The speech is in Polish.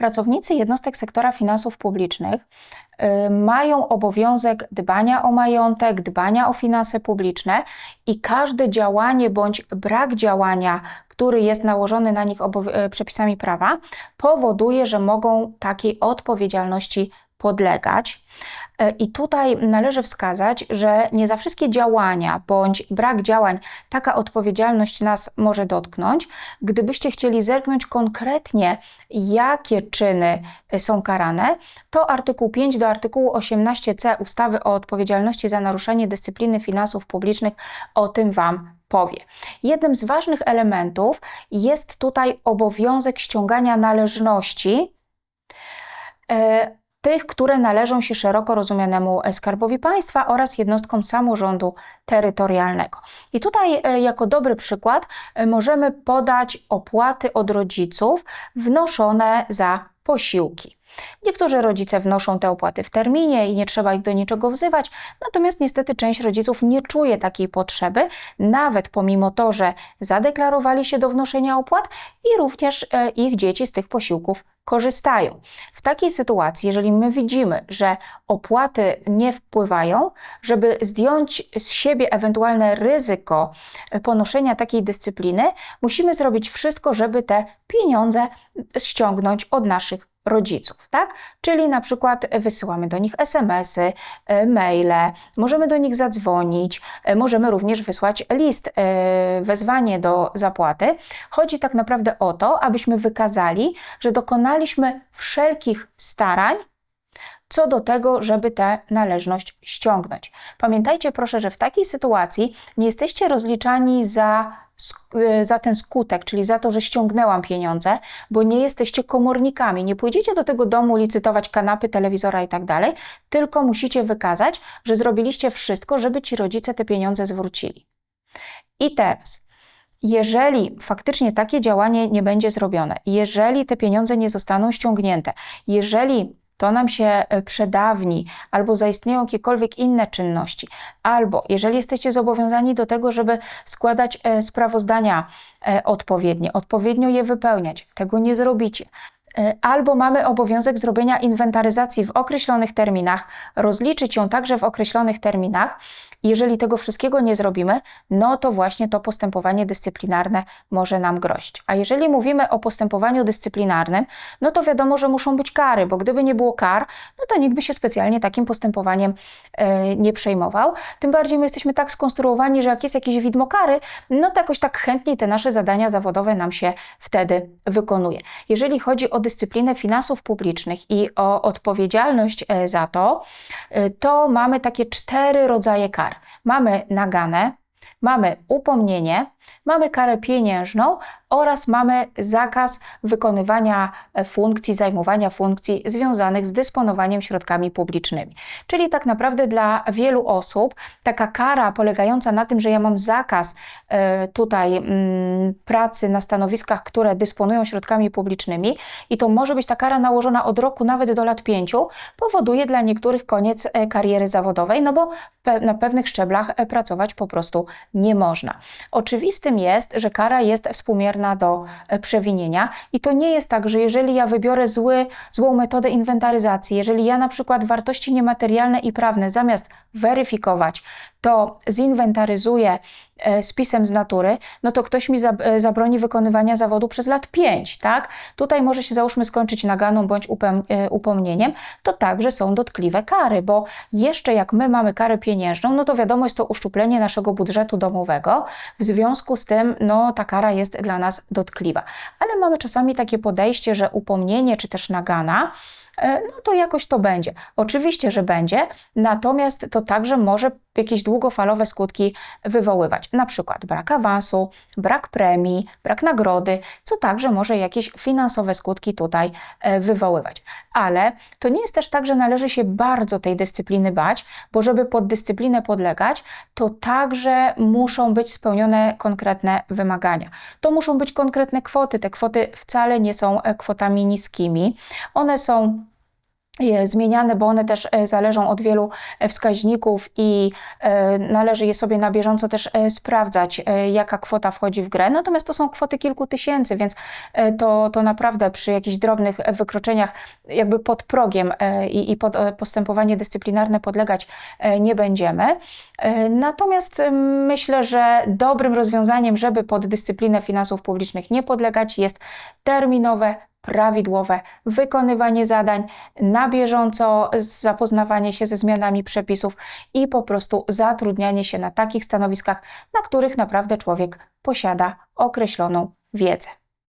pracownicy jednostek sektora finansów publicznych y, mają obowiązek dbania o majątek, dbania o finanse publiczne i każde działanie bądź brak działania, który jest nałożony na nich y, przepisami prawa, powoduje, że mogą takiej odpowiedzialności podlegać. E, I tutaj należy wskazać, że nie za wszystkie działania bądź brak działań taka odpowiedzialność nas może dotknąć. Gdybyście chcieli zerknąć konkretnie, jakie czyny e, są karane, to artykuł 5 do artykułu 18c ustawy o odpowiedzialności za naruszenie dyscypliny finansów publicznych o tym Wam powie. Jednym z ważnych elementów jest tutaj obowiązek ściągania należności e, tych, które należą się szeroko rozumianemu skarbowi państwa oraz jednostkom samorządu terytorialnego. I tutaj e, jako dobry przykład e, możemy podać opłaty od rodziców wnoszone za posiłki. Niektórzy rodzice wnoszą te opłaty w terminie i nie trzeba ich do niczego wzywać, natomiast niestety część rodziców nie czuje takiej potrzeby, nawet pomimo to, że zadeklarowali się do wnoszenia opłat i również e, ich dzieci z tych posiłków korzystają. W takiej sytuacji, jeżeli my widzimy, że opłaty nie wpływają, żeby zdjąć z siebie ewentualne ryzyko ponoszenia takiej dyscypliny, musimy zrobić wszystko, żeby te pieniądze ściągnąć od naszych rodziców, tak? Czyli na przykład wysyłamy do nich SMS-y, e, maile, możemy do nich zadzwonić, e, możemy również wysłać list, e, wezwanie do zapłaty. Chodzi tak naprawdę o to, abyśmy wykazali, że dokonaliśmy wszelkich starań, co do tego, żeby tę należność ściągnąć. Pamiętajcie proszę, że w takiej sytuacji nie jesteście rozliczani za za ten skutek, czyli za to, że ściągnęłam pieniądze, bo nie jesteście komornikami. Nie pójdziecie do tego domu licytować kanapy, telewizora i tak dalej, tylko musicie wykazać, że zrobiliście wszystko, żeby ci rodzice te pieniądze zwrócili. I teraz, jeżeli faktycznie takie działanie nie będzie zrobione, jeżeli te pieniądze nie zostaną ściągnięte, jeżeli to nam się e, przedawni, albo zaistnieją jakiekolwiek inne czynności, albo jeżeli jesteście zobowiązani do tego, żeby składać e, sprawozdania e, odpowiednie, odpowiednio je wypełniać, tego nie zrobicie. Albo mamy obowiązek zrobienia inwentaryzacji w określonych terminach, rozliczyć ją także w określonych terminach, jeżeli tego wszystkiego nie zrobimy, no to właśnie to postępowanie dyscyplinarne może nam grozić. A jeżeli mówimy o postępowaniu dyscyplinarnym, no to wiadomo, że muszą być kary, bo gdyby nie było kar, no to nikt by się specjalnie takim postępowaniem e, nie przejmował. Tym bardziej my jesteśmy tak skonstruowani, że jak jest jakieś widmo kary, no to jakoś tak chętniej te nasze zadania zawodowe nam się wtedy wykonuje. Jeżeli chodzi o dyscyplinę finansów publicznych i o odpowiedzialność e, za to, e, to mamy takie cztery rodzaje kar. Mamy naganę, mamy upomnienie, mamy karę pieniężną oraz mamy zakaz wykonywania e, funkcji, zajmowania funkcji związanych z dysponowaniem środkami publicznymi. Czyli tak naprawdę dla wielu osób taka kara polegająca na tym, że ja mam zakaz e, tutaj mm, pracy na stanowiskach, które dysponują środkami publicznymi i to może być ta kara nałożona od roku nawet do lat pięciu, powoduje dla niektórych koniec e, kariery zawodowej, no bo na pewnych szczeblach pracować po prostu nie można. Oczywistym jest, że kara jest współmierna do e, przewinienia. I to nie jest tak, że jeżeli ja wybiorę zły, złą metodę inwentaryzacji, jeżeli ja na przykład wartości niematerialne i prawne zamiast weryfikować, to zinwentaryzuję spisem z natury, no to ktoś mi e, zabroni wykonywania zawodu przez lat 5, tak? Tutaj może się załóżmy skończyć naganą bądź upomnieniem, to także są dotkliwe kary, bo jeszcze jak my mamy karę pieniężną, no to wiadomo jest to uszczuplenie naszego budżetu domowego, w związku z tym no ta kara jest dla nas dotkliwa. Ale mamy czasami takie podejście, że upomnienie czy też nagana E, no to jakoś to będzie. Oczywiście, że będzie, natomiast to także może jakieś długofalowe skutki wywoływać. Na przykład brak awansu, brak premii, brak nagrody, co także może jakieś finansowe skutki tutaj e, wywoływać. Ale to nie jest też tak, że należy się bardzo tej dyscypliny bać, bo żeby pod dyscyplinę podlegać, to także muszą być spełnione konkretne wymagania. To muszą być konkretne kwoty. Te kwoty wcale nie są e, kwotami niskimi. One są zmieniane, bo one też e, zależą od wielu e, wskaźników i e, należy je sobie na bieżąco też sprawdzać, jaka kwota wchodzi w grę. Natomiast to są kwoty kilku tysięcy, więc to, to naprawdę przy jakichś drobnych wykroczeniach, jakby pod progiem i, i pod postępowanie dyscyplinarne podlegać nie będziemy. Natomiast myślę, że dobrym rozwiązaniem, żeby pod dyscyplinę finansów publicznych nie podlegać, jest terminowe prawidłowe wykonywanie zadań, na bieżąco zapoznawanie się ze zmianami przepisów i po prostu zatrudnianie się na takich stanowiskach, na których naprawdę człowiek posiada określoną wiedzę.